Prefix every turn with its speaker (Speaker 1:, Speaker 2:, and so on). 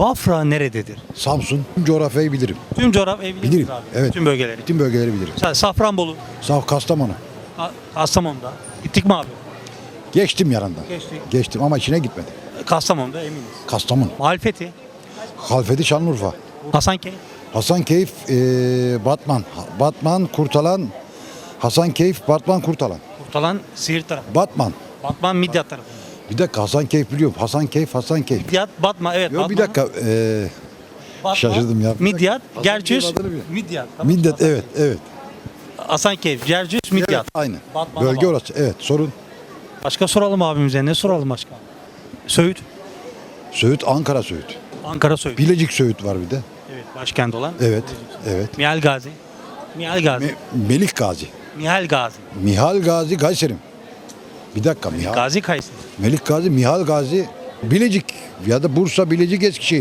Speaker 1: Bafra nerededir?
Speaker 2: Samsun coğrafyayı bilirim.
Speaker 1: Tüm coğrafya bilir
Speaker 2: Bilirim,
Speaker 1: abi?
Speaker 2: evet.
Speaker 1: Tüm bölgeleri.
Speaker 2: Bütün bölgeleri bilirim.
Speaker 1: Safranbolu,
Speaker 2: Sağ Kastamonu.
Speaker 1: Ha- Kastamonu'da. Gittik mi abi?
Speaker 2: Geçtim yanından.
Speaker 1: Geçtik.
Speaker 2: Geçtim ama içine gitmedim.
Speaker 1: Kastamonu'da eminiz.
Speaker 2: Kastamonu.
Speaker 1: Muhalefeti,
Speaker 2: Halfeti Şanlıurfa.
Speaker 1: Hasankeyf,
Speaker 2: Hasankeyf, eee Batman. Batman, Kurtalan. Hasankeyf, Batman, Kurtalan.
Speaker 1: Kurtalan, Siirt tarafı.
Speaker 2: Batman.
Speaker 1: Batman, Midyat tarafı.
Speaker 2: Bir dakika Hasankeyf biliyorum. Hasankeyf, Hasankeyf.
Speaker 1: Midyat, Batman, evet.
Speaker 2: Yok bir dakika. eee
Speaker 1: Batman,
Speaker 2: şaşırdım ya.
Speaker 1: Midyat,
Speaker 2: Hasankeyf'in
Speaker 1: Gercüs,
Speaker 2: adını biliyorum.
Speaker 1: Midyat. tamam.
Speaker 2: Middet evet evet.
Speaker 1: Hasankeyf, Gercüs, Midyat.
Speaker 2: Evet, aynen.
Speaker 1: Batman'a
Speaker 2: Bölge
Speaker 1: bağlı.
Speaker 2: orası. Evet sorun.
Speaker 1: Başka soralım abimize. Ne soralım başka? Söğüt.
Speaker 2: Söğüt, Ankara Söğüt.
Speaker 1: Ankara Söğüt.
Speaker 2: Bilecik Söğüt var bir de.
Speaker 1: Evet, başkent olan.
Speaker 2: Evet. Evet.
Speaker 1: Mihal Gazi. Mihal Gazi.
Speaker 2: Me- Melik Gazi.
Speaker 1: Mihal Gazi.
Speaker 2: Mihal Gazi Kayseri'm. Bir dakika Mihal.
Speaker 1: Gazi Kayseri.
Speaker 2: Melik Gazi, Mihal Gazi, Bilecik ya da Bursa, Bilecik, Eskişehir.